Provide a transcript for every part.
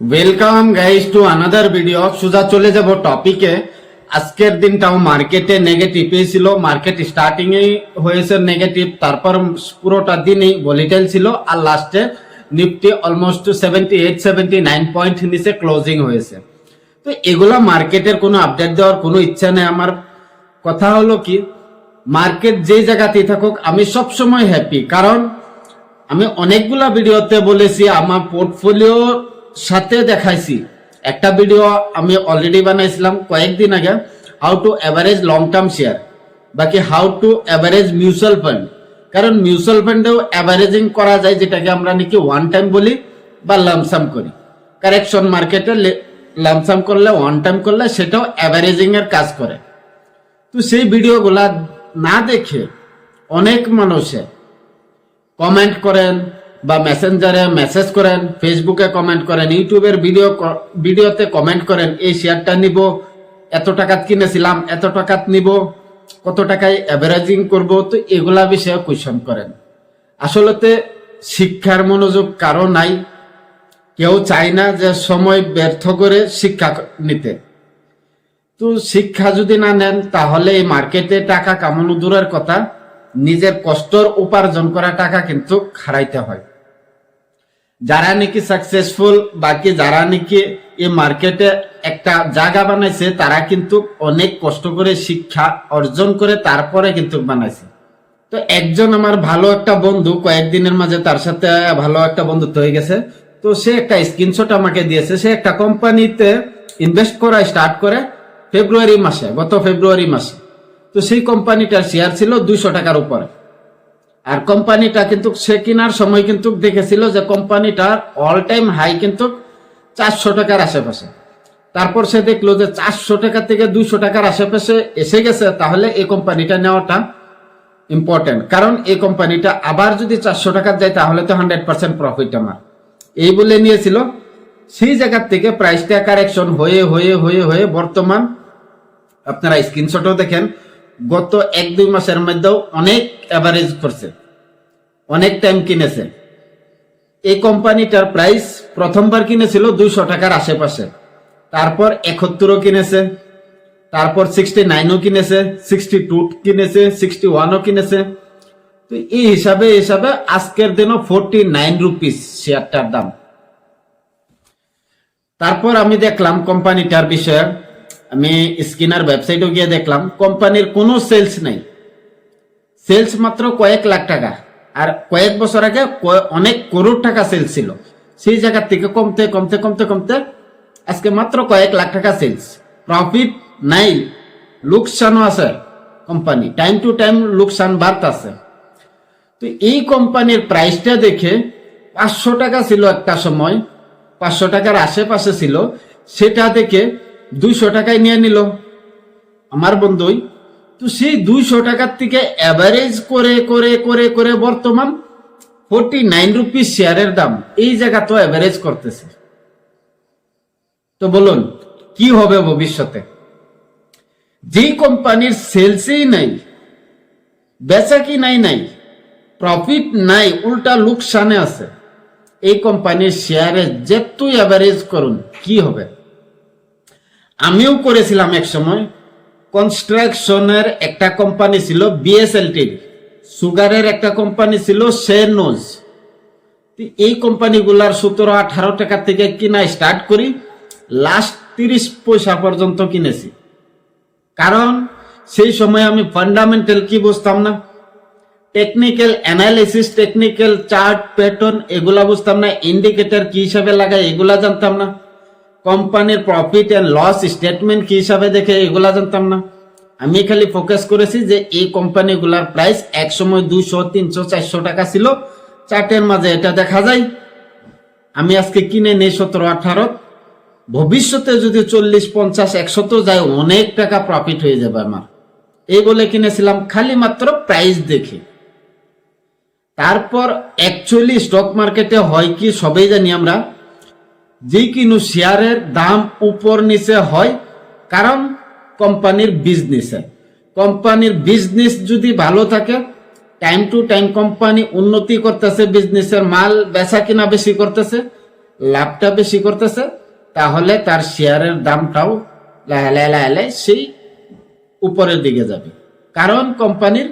Welcome guys to another video সোজা চলে যাব টপিকে আজকের দিনটাও মার্কেটে নেগেটিভ ছিল মার্কেট স্টার্টিং এই হয়েছে নেগেটিভ তারপর পুরোটা দিনই ভলিটাইল ছিল আর লাস্টে Nifty almost seventy eight seventy nine point নিচে ক্লোজিং হয়েছে তো এগুলা মার্কেটের কোনো আপডেট দেওয়ার কোনো ইচ্ছা নেই আমার। কথা হলো কি মার্কেট যেই জায়গাতেই থাকুক, আমি সবসময় হ্যাপি কারণ, আমি অনেকগুলা ভিডিওতে বলেছি, আমার পোর্টফোলিও সাথে দেখাইছি। একটা ভিডিও আমি অলরেডি বানাইছিলাম কয়েকদিন আগে how to average long term share বাকি how to average mutual fund কারণ মিউচুয়াল ফান্ডেও অ্যাভারেজিং করা যায়, যেটাকে আমরা নাকি ওয়ান টাইম বলি বা লামসাম করি। কারেকশন মার্কেটে লামসাম করলে ওয়ান টাইম করলে, সেটাও অ্যাভারেজিংয়ের কাজ করে। তো সেই ভিডিওগুলা না দেখে অনেক মানুষে কমেন্ট করেন বা মেসেঞ্জারে মেসেজ করেন ফেসবুকে কমেন্ট করেন ইউটিউবের ভিডিও ভিডিওতে কমেন্ট করেন, এই শেয়ারটা নিব, এত টাকাত কিনেছিলাম, এত টাকাত নিব, কত টাকায় অ্যাভারেজিং করব? তো এগুলা বিষয়ে কোয়েশন করেন। আসলতে শিক্ষার মনোযোগ কারও নাই, কেউ চায় না যে সময় ব্যর্থ করে শিক্ষা নিতে। তো শিক্ষা যদি না নেন, তাহলে এই মার্কেটে টাকা কামানো দূরের কথা, নিজের কষ্টর উপার্জন করা টাকা কিন্তু হারাইতে হয়। যারা নাকি সাকসেসফুল বাকি যারা নাকি এই মার্কেটে একটা জায়গা বানাইছে, তারা কিন্তু অনেক কষ্ট করে শিক্ষা অর্জন করে তারপরে কিন্তু বানাইছে। তো একজন আমার ভালো একটা বন্ধু, কয়েকদিনের মাঝে তার সাথে ভালো একটা বন্ধুত্ব হয়ে গেছে। তো সে একটা স্ক্রিনশট আমাকে দিয়েছে, সে একটা কোম্পানিতে ইনভেস্ট করা স্টার্ট করে ফেব্রুয়ারি মাসে, গত ফেব্রুয়ারি মাসে। তো সেই কোম্পানিটার শেয়ার ছিল দুইশো টাকার উপরে। আর কোম্পানিটা কিন্তু সে কেনার সময় কিন্তু দেখেছিল যে কোম্পানিটার অল টাইম হাই কিন্তু চারশো টাকার আশেপাশে। তারপর সে দেখল যে চারশো টাকা থেকে দুইশো টাকার আশেপাশে এসে গেছে, তাহলে এই কোম্পানিটা নেওয়াটা ইম্পর্টেন্ট কারণ এই কোম্পানিটা আবার যদি চারশো টাকার যায় তাহলে তো হান্ড্রেড পার্সেন্ট প্রফিট আমার। এই বলে নিয়েছিল। সেই জায়গার থেকে প্রাইসটা কারেকশন হয়ে হয়ে হয়ে হয়ে বর্তমান আপনারা স্ক্রিনশটও দেখেন। গত এক, দুই মাসের মধ্যেও অনেক অ্যাভারেজ করছে। অনেক টাইম কিনেছে। এই কোম্পানিটার প্রাইস প্রথমবার কিনেছিল দুইশো টাকার আশেপাশে। তারপর একত্তরও কিনেছে। তারপর সিক্সটি নাইনও কিনেছে সিক্সটি টু কিনেছে সিক্সটি ওয়ানও কিনেছে। তো এই হিসাবে হিসাবে আজকের দিনও ফোরটি নাইন রুপিস শেয়ারটার দাম। তারপর আমি দেখলাম কোম্পানিটার বিষয়ে আমি স্কিনার ওয়েবসাইটে গিয়ে দেখলাম, কোম্পানির কোনো সেলস নেই। সেলস মাত্র কয়েক লাখ টাকা। আর কয়েক বছর আগে অনেক করোড় টাকা সেলস ছিল। সেই জায়গা থেকে কমতে কমতে কমতে কমতে আজকে মাত্র কয়েক লাখ টাকা সেলস প্রফিট নাই। লোকসানও আছে কোম্পানি। টাইম টু টাইম লোকসান বাড়তেছে তো এই কোম্পানির প্রাইসটা দেখে পাঁচশো টাকা ছিল একটা সময়, পাঁচশো টাকার আশেপাশে ছিল। সেটা দেখে দুইশো টাকায় নিয়ে নিল। আমার বন্ধুই, তো সেই দুইশো টাকার থেকে অ্যাভারেজ করে করে করে করে বর্তমান ফোরটি নাইন রুপিস শেয়ারের দাম এই জায়গা তো অ্যাভারেজ করতেছে। তো বলুন, কি হবে ভবিষ্যতে? যেই কোম্পানির সেলসেই নাই বেচা কি নাই নাই প্রফিট নাই, উল্টা লোকসানে আছে, এই কোম্পানির শেয়ারে যেতুই অ্যাভারেজ করুন, কি হবে? আমিও করেছিলাম এক সময় কনস্ট্রাকশনের একটা কোম্পানি ছিল বিএসএলটি সুগারের একটা কোম্পানি ছিল সেনোজ এই কোম্পানিগুলার সতেরো, আঠারো টাকা থেকে কিনা স্টার্ট করি লাস্ট তিরিশ পয়সা পর্যন্ত কিনেছি। কারণ সেই সময় আমি ফান্ডামেন্টাল কি বুঝতাম না? Technical analysis technical chart pattern এগুলা বুঝতাম না। ইন্ডিকেটর কি হিসাবে লাগায় এগুলা জানতাম না। কোম্পানির প্রফিট এন্ড লস স্টেটমেন্ট কি হিসাবে দেখে এগুলা জানতাম না। আমি খালি ফোকাস করেছি যে এই কোম্পানিগুলার প্রাইস এক সময় দুইশো, তিনশো, চারশো টাকা ছিল। চার্টের মাঝে এটা দেখা যায়। আমি আজকে কিনে নেই সতেরো, আঠারো। ভবিষ্যতে যদি চল্লিশ, পঞ্চাশ, একশো তো যায়, অনেক টাকা প্রফিট হয়ে যাবে আমার। এই বলে কিনেছিলাম খালি মাত্র প্রাইস দেখে। তারপর অ্যাকচুয়ালি স্টক মার্কেটে হয় কি সবাই জানি আমরা। যে কিনু শেয়ারের দাম উপর নিচে হয়, কারণ কোম্পানির বিজনেসে কোম্পানির বিজনেস যদি ভালো থাকে টাইম টু টাইম কোম্পানি উন্নতি করতেছে বিজনেসের মাল বেচা কিনা বেশি করতেছে, লাভটা বেশি করতেছে, তাহলে তার শেয়ারের দামটাও লাহে লাহে সেই উপরের দিকে যাবে। কারণ কোম্পানির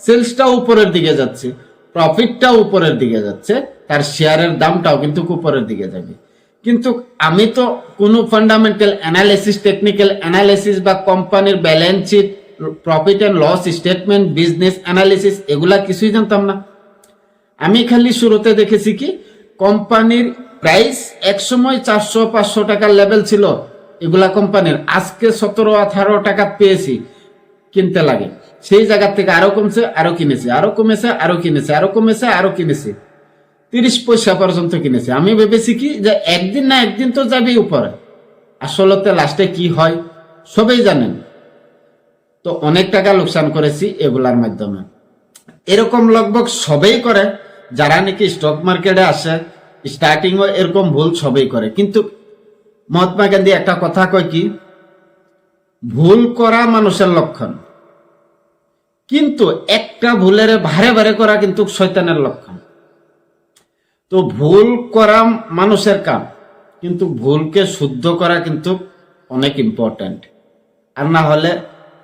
সেলসটাও উপরের দিকে যাচ্ছে প্রফিটটাও উপরের দিকে যাচ্ছে, তার শেয়ারের দামটাও কিন্তু উপরের দিকে যাবে। কিন্তু আমি তো কোনো ফান্ডামেন্টাল অ্যানালিসিস টেকনিক্যাল অ্যানালিসিস বা কোম্পানির balance sheet profit and loss statement business analysis এগুলা কিছুই জানতাম না। আমি খালি শুরুতে দেখেছি কি কোম্পানির প্রাইস এক সময় চারশো, পাঁচশো টাকার লেভেল ছিল এগুলা কোম্পানির আজকে সতেরো, আঠারো টাকা পেয়েছি কিনতে লাগে। সেই জায়গা থেকে আরও কমছে, আরও কিনেছে, আরও কমেছে, আরও কিনেছে, আরও কমেছে, আরও কিনেছে। তিরিশ পয়সা পর্যন্ত কিনেছে। আমি ভেবেছি কি যে একদিন না একদিন তো যাবেই উপরে। আসলতে লাস্টে কি হয়, সবাই জানেন। তো অনেক টাকা লোকসান করেছি এগুলার মাধ্যমে। এরকম লগভগ সবাই করে, যারা নাকি স্টক মার্কেটে আসে স্টার্টিং এরকম ভুল সবাই করে। কিন্তু মহাত্মা গান্ধী একটা কথা কয় কি, ভুল করা মানুষের লক্ষণ। কিন্তু একটা ভুলের ভারে ভারে করা কিন্তু শয়তানের লক্ষণ। তো ভুল করা মানুষের কাম, কিন্তু ভুলকে শুদ্ধ করা কিন্তু অনেক ইম্পর্ট্যান্ট আর না হলে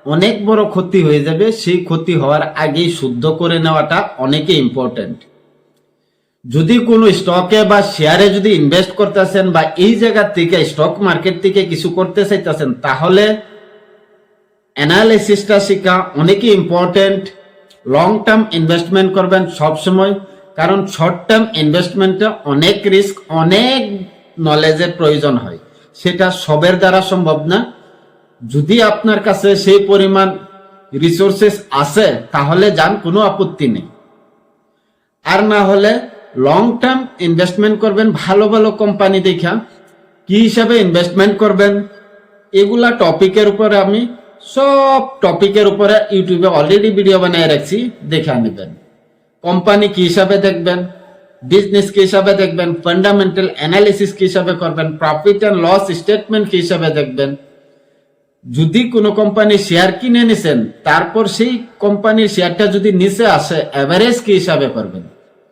অনেক বড় ক্ষতি হয়ে যাবে, সেই ক্ষতি হওয়ার আগেই শুদ্ধ করে নেওয়াটা অনেকে ইম্পর্ট্যান্ট যদি কোনো স্টকে বা শেয়ারে যদি ইনভেস্ট করতেছেন বা এই জায়গা থেকে স্টক মার্কেট থেকে কিছু করতে চাইতেছেন, তাহলে অ্যানালিসিসটা শেখা অনেকই ইম্পর্ট্যান্ট লং টার্ম ইনভেস্টমেন্ট করবেন সব সময় কারণ শর্ট টার্ম ইনভেস্টমেন্টে অনেক রিস্ক অনেক নলেজের প্রয়োজন হয়। সেটা সবের দ্বারা সম্ভব না। যদি আপনার কাছে সেই পরিমাণ রিসোর্সেস আছে, তাহলে যান, কোনো আপত্তি নেই। আর না হলে লং টার্ম ইনভেস্টমেন্ট করবেন, ভালো ভালো কোম্পানি দেখা, কি হিসাবে ইনভেস্টমেন্ট করবেন, এগুলা টপিকের উপরে আমি সব টপিকের উপরে ইউটিউবে অলরেডি ভিডিও বানিয়ে রাখছি, দেখে নেবেন কোম্পানি কি হিসাবে দেখবেন? বিজনেস কি হিসাবে দেখবেন? ফান্ডামেন্টাল অ্যানালিসিস কি হিসাবে করবেন? প্রফিট অ্যান্ড লস স্টেটমেন্ট কি হিসাবে দেখবেন? যদি কোনো কোম্পানি শেয়ার কিনে নিছেন, তারপর সেই কোম্পানির শেয়ারটা যদি নিচে আসে অ্যাভারেজ কি হিসাবে করবেন?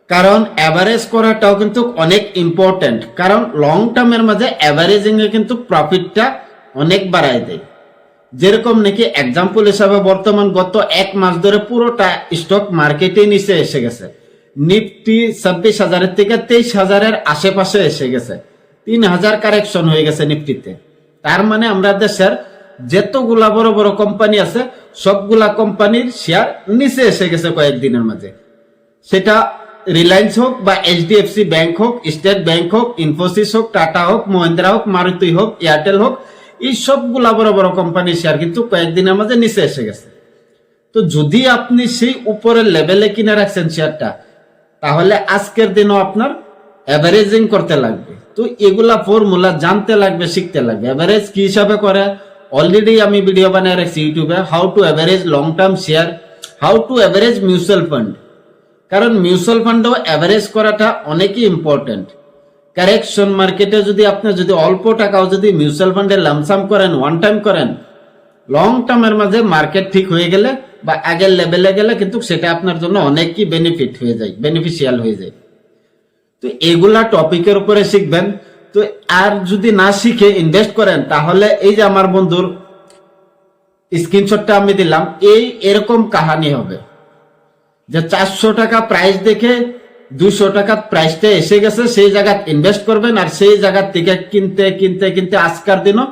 কারণ অ্যাভারেজ করাটাও কিন্তু অনেক ইম্পর্টেন্ট কারণ লং টার্মের মাঝে অ্যাভারেজিং এ কিন্তু প্রফিটটা অনেক বাড়ায় দেয়। যেরকম নাকি এক্সাম্পল হিসাবে বর্তমান গত এক মাস ধরে পুরোটা স্টক মার্কেটে নিচে এসে গেছে। নিফটি ছাব্বিশ হাজারের থেকে তেইশ হাজারের আশেপাশে এসে গেছে। তিন হাজার কারেকশন হয়ে গেছে নিফটিতে। তার মানে আমরা দেশের যেতগুলা বড় বড় কোম্পানি আছে, সবগুলা কোম্পানির শেয়ার নিচে এসে গেছে কয়েকদিনের মাঝে। সেটা রিলায়েন্স হোক বা এইচডিএফসি ব্যাংক হোক স্টেট ব্যাংক হোক ইনফোসিস হোক টাটা হোক মহিন্দ্রা হোক মারুতি হোক এয়ারটেল হোক এই সবগুলা বড় বড় কোম্পানির শেয়ার কিন্তু কয়েকদিনের মাঝে নিচে এসে গেছে। তো যদি আপনি সেই উপরের লেভেলে কিনে রাখছেন শেয়ারটা তাহলে আজকের দিনও আপনার অ্যাভারেজিং করতে লাগবে। তো এগুলা ফর্মুলা জানতে লাগবে, শিখতে লাগবে। অ্যাভারেজ কি হিসাবে করে? অলরেডি আমি ভিডিও বানিয়ে রাখছি ইউটিউবে how to average long term share how to average mutual fund কারণ মিউচুয়াল ফান্ডও অ্যাভারেজ করাটা অনেকই ইম্পর্টেন্ট কারেকশন মার্কেটে যদি আপনি যদি অল্প টাকাও যদি মিউচুয়াল ফান্ডে লামসাম করেন ওয়ান টাইম করেন লং টার্মের মাঝে মার্কেট ঠিক হয়ে গেলে বা আগের লেভেলে গেলে কিন্তু সেটা আপনার জন্য অনেকই বেনিফিট হয়ে যায় বেনিফিশিয়াল হয়ে যায়। তো এগুলা টপিকের উপরে শিখবেন। তো আর যদি না শিখে ইনভেস্ট করেন, তাহলে এই যে আমার বন্ধুর স্ক্রিনশটটা আমি দিলাম, এই এরকম কাহানি হবে। যে চারশো টাকা প্রাইস দেখে দুশো টাকার প্রাইসটা এসে গেছে, সেই জায়গা ইনভেস্ট করবেন আর সেই জায়গা থেকে কিনতে কিনতে কিনতে আজকার দিনও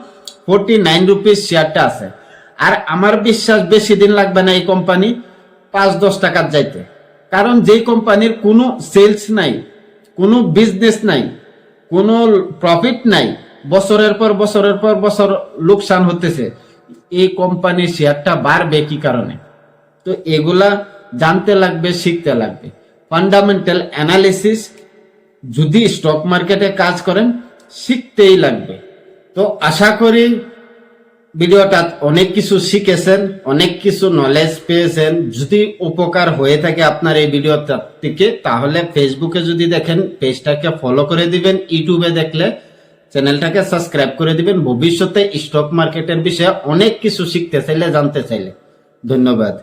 ফোরটি নাইন রুপিস শেয়ারটা আছে। আর আমার বিশ্বাস বেশি দিন লাগবে না এই কোম্পানি পাঁচ দশ টাকার যাইতে। কারণ যেই কোম্পানির কোনো সেলস নাই, কোনো বিজনেস নাই, কোনো প্রফিট নাই, বছরের পর বছরের পর বছর লোকসান হতেছে, এই কোম্পানির শেয়ারটা বাড়বে কি কারণে? তো এগুলা জানতে লাগবে, শিখতে লাগবে। ফান্ডামেন্টাল অ্যানালিসিস যদি স্টক মার্কেটে কাজ করেন, শিখতেই লাগবে। তো আশা করি ভিডিওটা অনেক কিছু শিখেছেন, অনেক কিছু নলেজ পেয়েছেন। যদি উপকার হয়ে থাকে আপনার এই ভিডিওটা থেকে, তাহলে ফেসবুকে যদি দেখেন পেজটাকে ফলো করে দিবেন ইউটিউবে দেখলে চ্যানেলটাকে সাবস্ক্রাইব করে দিবেন। ভবিষ্যতে স্টক মার্কেটের বিষয়ে অনেক কিছু শিখতে চাইলে, জানতে চাইলে। ধন্যবাদ।